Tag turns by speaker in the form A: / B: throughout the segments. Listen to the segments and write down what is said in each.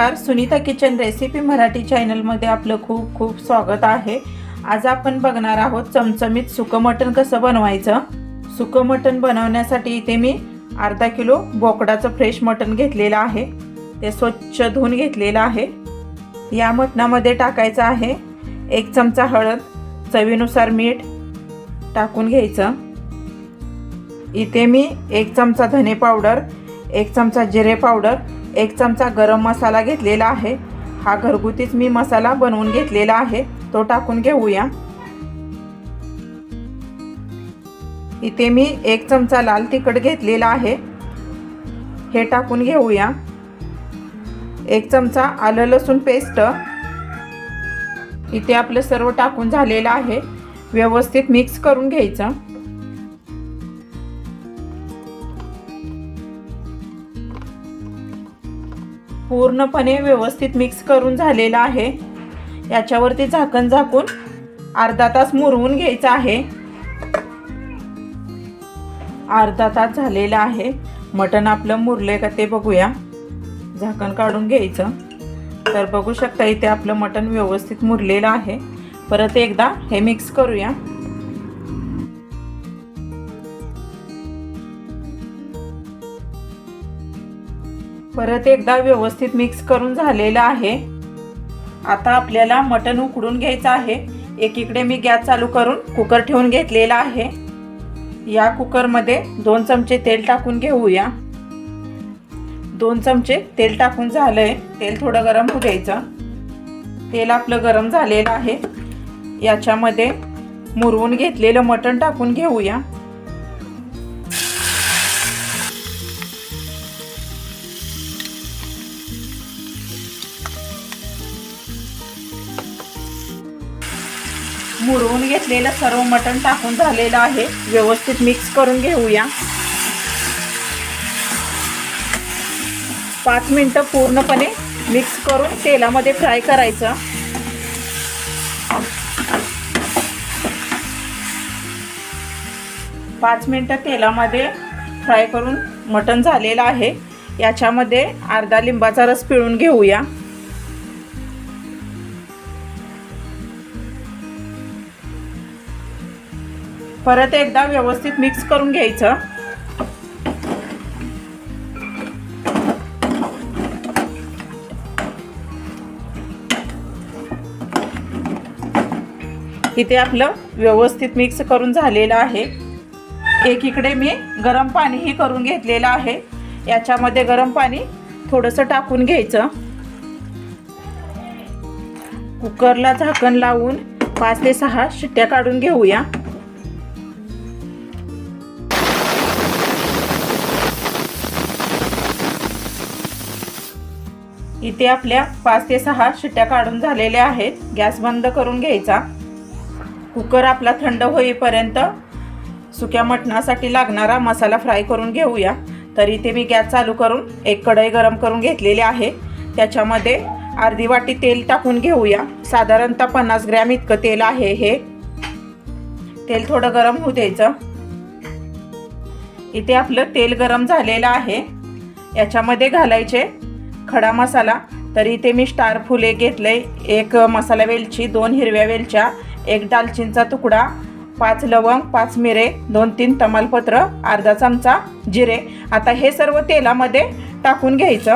A: नमस्कार. Sunita kitchen recipe Marathi चॅनलमध्ये आपलं खूप खूप स्वागत आहे. आज आपण बघणार आहोत चमचमीत सुकं मटण कसं बनवायचं. सुकं मटण बनवण्यासाठी इथे मी अर्धा किलो बोकडाचं फ्रेश मटण घेतलेलं आहे. ते स्वच्छ धुवून घेतलेलं आहे. या मटणामध्ये टाकायचं आहे एक चमचा हळद चवीनुसार मीठ टाकून घ्यायचं. इथे मी एक चमचा धने पावडर एक चमचा जिरे पावडर एक चमचा गरम मसाला घेतलेला आहे. हा घरगुतीच मी मसाला बनवून घेतलेला आहे. तो टाकून घेऊया. इथे मी एक चमचा लाल तिखट घेतलेला आहे. हे टाकून घेऊया. एक चमचा आलं लसूण पेस्ट. इथे आपलं सर्व टाकून झालेलं आहे. व्यवस्थित मिक्स करून घ्यायचं. पूर्णपणे व्यवस्थित मिक्स करून झालेलं आहे. याच्यावरती झाकण झाकून अर्धा तास मुरवून घ्यायचं आहे. अर्धा तास झालेला आहे. मटण आपलं मुरले का ते बघूया. झाकण काढून घ्यायचं. तर बघू शकता इथे आपलं मटण व्यवस्थित मुरलेलं आहे. परत एकदा हे मिक्स करूया. परत एकदा व्यवस्थित मिक्स करून झालेलं आहे. आता आपल्याला मटण उकडून घ्यायचं आहे. एकीकडे मी गॅस चालू करून कुकर ठेवून घेतलेला आहे. या कुकरमध्ये दोन चमचे तेल टाकून घेऊया. दोन चमचे तेल टाकून झालं आहे तेल थोडं गरम होऊ द्यायचं. तेल आपलं गरम झालेलं आहे. याच्यामध्ये मुरवून घेतलेलं मटण टाकून घेऊया. मुरवून घेतलेलं सर्व मटण टाकून झालेलं आहे. व्यवस्थित मिक्स करून घेऊया. पाच मिनटं पूर्णपणे मिक्स करून तेलामध्ये फ्राय करायचं. पाच मिनटं तेलामध्ये फ्राय करून मटण झालेलं आहे. याच्यामध्ये अर्धा लिंबाचा रस पिळून घेऊया. परत एकदा व्यवस्थित मिक्स करून घ्यायचं. इथे आपलं व्यवस्थित मिक्स करून झालेलं आहे. एकीकडे मी गरम पाणीही करून घेतलेलं आहे. याच्यामध्ये गरम पाणी थोडंसं टाकून घ्यायचं. कुकरला झाकण लावून पाच ते सहा शिट्ट्या काढून घेऊया. इथे आपल्या पाच ते सहा शिट्ट्या काढून झालेल्या आहेत. गॅस बंद करून घ्यायचा. कुकर आपला थंड होईपर्यंत सुक्या मटणासाठी लागणारा मसाला फ्राय करून घेऊया. तर इथे मी गॅस चालू करून एक कढई गरम करून घेतलेली आहे. त्याच्यामध्ये अर्धी वाटी तेल टाकून घेऊया. साधारणतः पन्नास ग्रॅम इतकं तेल आहे हे. तेल थोडं गरम होऊ द्यायचं. इथे आपलं तेल गरम झालेलं आहे. याच्यामध्ये घालायचे खडा मसाला तर इथे मी स्टार फुले घेतले एक मसाला वेलची दोन हिरव्या वेलच्या एक दालचिनचा तुकडा पाच लवंग पाच मिरे दोन तीन तमालपत्र अर्धा चमचा जिरे. आता हे सर्व तेलामध्ये टाकून घ्यायचं.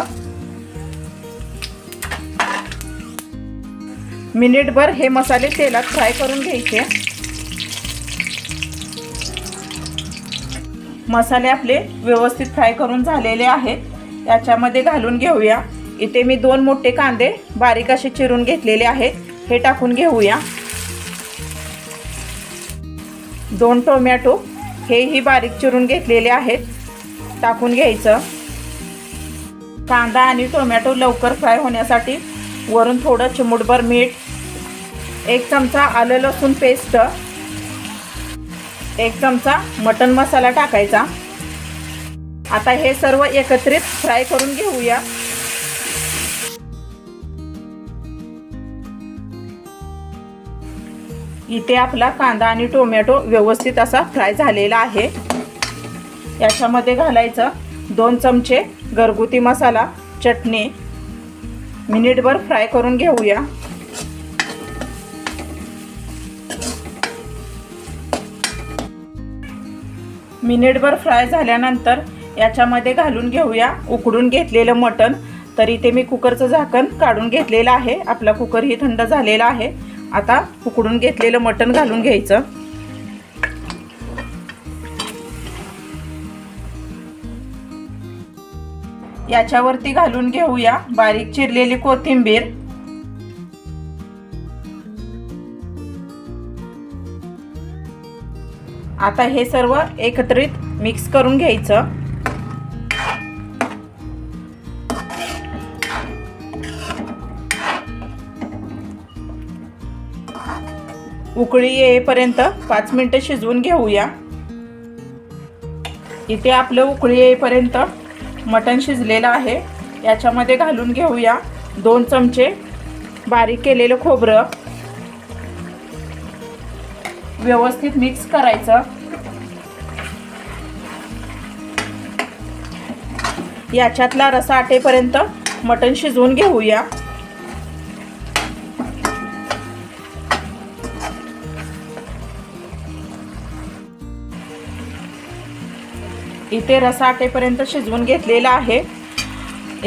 A: मिनिटभर हे मसाले तेलात फ्राय करून घ्यायचे. मसाले आपले व्यवस्थित फ्राय करून झालेले आहेत. याच्यामध्ये घालून घेऊया. इथे मी दोन मोठे कांदे बारीक असे चिरून घेतलेले आहेत. हे टाकून घेऊया. दोन टोमॅटो हेही बारीक चिरून घेतलेले आहेत. टाकून घ्यायचं. कांदा आणि टोमॅटो लवकर फ्राय होण्यासाठी वरून थोडं चिमूटभर मीठ एक चमचा आलं लसूण पेस्ट एक चमचा मटन मसाला टाकायचा. आता हे सर्व एकत्रित फ्राय करून घेऊया. इथे आपला कांदा आणि टोमॅटो व्यवस्थित असा फ्राय झालेला आहे. याच्यामध्ये घालायचं दोन चमचे घरगुती मसाला चटणी. मिनिटभर फ्राय करून घेऊया. मिनिटभर फ्राय झाल्यानंतर याच्यामध्ये घालून घेऊया. उकडून घेतलेलं मटण. तर इथे मी कुकरचं झाकण काढून घेतलेलं आहे. आपला कुकरही थंड झालेला आहे. आता उकडून घेतलेलं मटण घालून घ्यायचं. याच्यावरती घालून घेऊया बारीक चिरलेली कोथिंबीर. आता हे सर्व एकत्रित मिक्स करून घ्यायचं. उकळी येईपर्यंत पाच मिनिटं शिजवून घेऊया. इथे आपलं उकळी येईपर्यंत मटण शिजलेलं आहे. याच्यामध्ये घालून घेऊया दोन चमचे बारीक केलेलं खोबरं. व्यवस्थित मिक्स करायचं. याच्यातला रसा आटेपर्यंत मटण शिजवून घेऊया. इथे रसा आटेपर्यंत शिजवून घेतलेला आहे.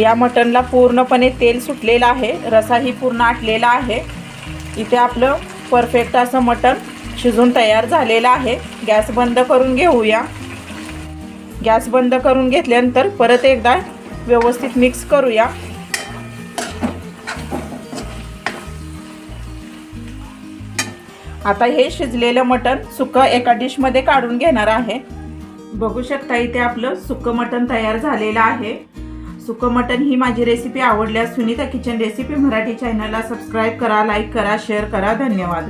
A: या मटनला पूर्णपणे तेल सुटलेलं आहे. रसाही पूर्ण आटलेला आहे. इथे आपलं परफेक्ट असं मटण शिजून तयार झालेलं आहे. गॅस बंद करून घेऊया. गॅस बंद करून घेतल्यानंतर परत एकदा व्यवस्थित मिक्स करूया. आता हे शिजलेलं मटण सुकं एका डिशमध्ये काढून घेणार आहे. बघू शकता इथे आपलं सुकं मटण तयार झालेलं आहे. सुकं मटण ही माझी रेसिपी आवडल्यास सुनीता किचन रेसिपी मराठी चॅनलला सबस्क्राईब करा लाईक करा शेअर करा. धन्यवाद.